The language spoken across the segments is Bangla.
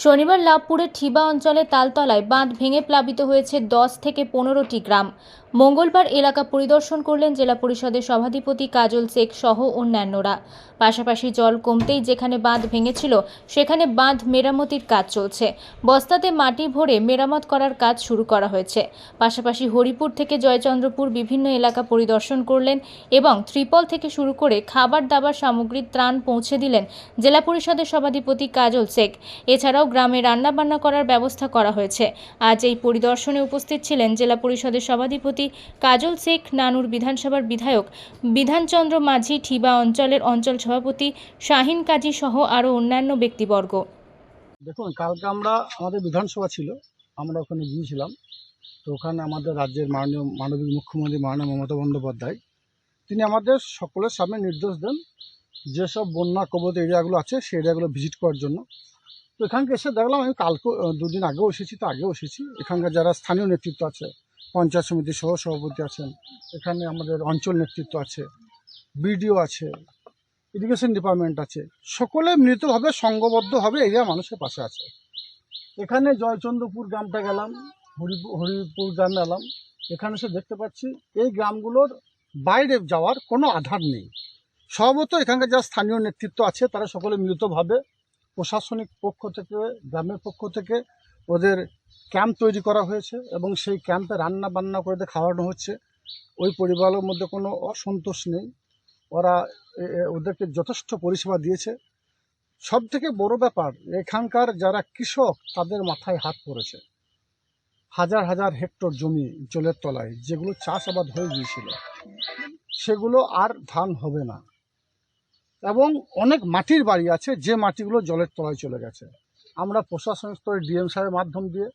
শনিবার লাভপুরের ঠিবা অঞ্চলে তালতলায় বাঁধ ভেঙে প্লাবিত হয়েছে দশ থেকে পনেরোটি গ্রাম। মঙ্গলবার এলাকা পরিদর্শন করলেন জেলা পরিষদের সভাধিপতি কাজল শেখ সহ অন্যান্যরা। পাশাপাশি জল কমতেই যেখানে বাঁধ ভেঙেছিল, সেখানে বাঁধ মেরামতির কাজ চলছে। বস্তাতে মাটি ভরে মেরামত করার কাজ শুরু করা হয়েছে। পাশাপাশি হরিপুর থেকে জয়চন্দ্রপুর বিভিন্ন এলাকা পরিদর্শন করলেন এবং ত্রিপল থেকে শুরু করে খাবার দাবার সামগ্রীর ত্রাণ পৌঁছে দিলেন জেলা পরিষদের সভাধিপতি কাজল শেখ। এছাড়াও গ্রামে রান্নাবান্না করার ব্যবস্থা করা হয়েছে। আজ এই পরিদর্শনে উপস্থিত ছিলেন জেলা পরিষদের সভাধিপতি কাজল শেখ, নানুর বিধানসভার বিধায়ক, বিধানচন্দ্র মাঝি, ঠিবা অঞ্চলের অঞ্চল সভাপতি, শাহিন কাজী সহ আরও অন্যান্য ব্যক্তিবর্গ। দেখুন, কালকে আমরা, আমাদের বিধানসভা ছিল, আমরা ওখানে গিয়েছিলাম। তো ওখানে আমাদের রাজ্যের মাননীয় মানবিক মুখ্যমন্ত্রী মাননীয় মমতা বন্দ্যোপাধ্যায়, তিনি আমাদের সকলের সামনে নির্দেশ দেন যেসব বন্যা কবলিত এরিয়াগুলো আছে, সেই এরিয়াগুলো ভিজিট করার জন্য। তো এখানকে এসে দেখলাম, আমি কালকে দুদিন আগেও এসেছি, তো আগেও এসেছি। এখানকার যারা স্থানীয় নেতৃত্ব আছে পঞ্চায়েত সমিতির সহ সভাপতি আছেন। এখানে আমাদের অঞ্চল নেতৃত্ব আছে, বিডিও আছে ইরিগেশন ডিপার্টমেন্ট আছে। সকলে মিলিতভাবে সংঘবদ্ধভাবে এরিয়া মানুষের পাশে আছে। এখানে জয়চন্দ্রপুর গ্রামটা গেলাম হরিপুর হরিপুর গ্রামে এলাম। এখানে সে দেখতে পাচ্ছি, এই গ্রামগুলোর বাইরে যাওয়ার কোনো আধার নেই। স্বভাবত এখানকার যা স্থানীয় নেতৃত্ব আছে, তারা সকলে মিলিতভাবে প্রশাসনিক পক্ষ থেকে, গ্রামের পক্ষ থেকে ওদের ক্যাম্প তৈরি করা হয়েছে এবং সেই ক্যাম্পে রান্না বান্না করে খাওয়ানো হচ্ছে। ওই পরিবারের মধ্যে কোনো অসন্তোষ নেই। ওরা ওদেরকে যথেষ্ট পরিষেবা দিয়েছে। সব থেকে বড় ব্যাপার, এখানকার যারা কৃষক, তাদের মাথায় হাত পড়েছে। হাজার হাজার হেক্টর জমি জলের তলায়, যেগুলো চাষাবাদ হয়ে গিয়েছিল। সেগুলো আর ধান হবে না। এবং অনেক মাটির বাড়ি আছে, যে মাটিগুলো জলের তলায় চলে গেছে। আমরা প্রশাসন স্তরে ডিএম সাহেবের মাধ্যম দিয়ে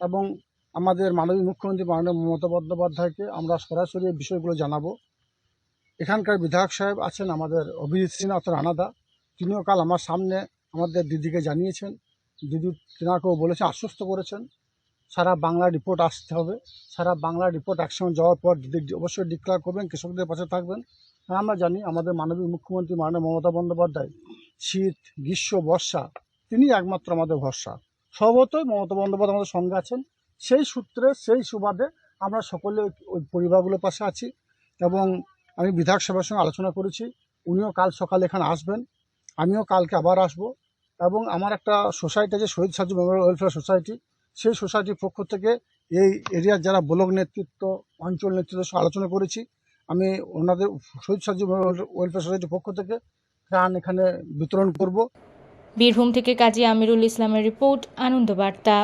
এবং আমাদের মাননীয় মুখ্যমন্ত্রী মাননীয় মমতা বন্দ্যোপাধ্যায়কে আমরা সরাসরি বিষয়গুলো জানাব। এখানকার বিধায়ক সাহেব আছেন আমাদের অভিজিৎ সিনহা অর্থাৎ রানাদা। তিনিও কাল আমার সামনে আমাদের দিদিকে জানিয়েছেন। দিদি তেনাকেও বলেছে, আশ্বস্ত করেছেন, সারা বাংলা রিপোর্ট আসতে হবে। সারা বাংলা রিপোর্ট একসঙ্গে যাওয়ার পর দিদি অবশ্যই ডিক্লেয়ার করবেন, কৃষকদের পাশে থাকবেন। আমরা জানি আমাদের মাননীয় মুখ্যমন্ত্রী মাননীয় মমতা বন্দ্যোপাধ্যায় শীত, গ্রীষ্ম, বর্ষা তিনি একমাত্র আমাদের ভরসা। স্বভাবতই মমতা বন্দ্যোপাধ্যায় আমাদের সঙ্গে আছেন। সেই সূত্রে, সেই সুবাদে আমরা সকলে ওই পরিবারগুলোর পাশে আছি এবং আমি বিধায়ক সঙ্গে আলোচনা করেছি। উনিও কাল সকালে এখানে আসবেন। আমিও কালকে আবার আসব এবং আমার একটা সোসাইটি আছে, Shahid Saju memorial welfare society. সেই সোসাইটির পক্ষ থেকে এই এরিয়ার যারা ব্লক নেতৃত্ব, অঞ্চল নেতৃত্বের সঙ্গে আলোচনা করেছি। আমি ওনাদের শহীদ সাজু ওয়েলফেয়ার সোসাইটির পক্ষ থেকে ত্রাণ এখানে বিতরণ করব। বীরভূম থেকে কাজী আমিরুল ইসলামের রিপোর্ট আনন্দবার্তা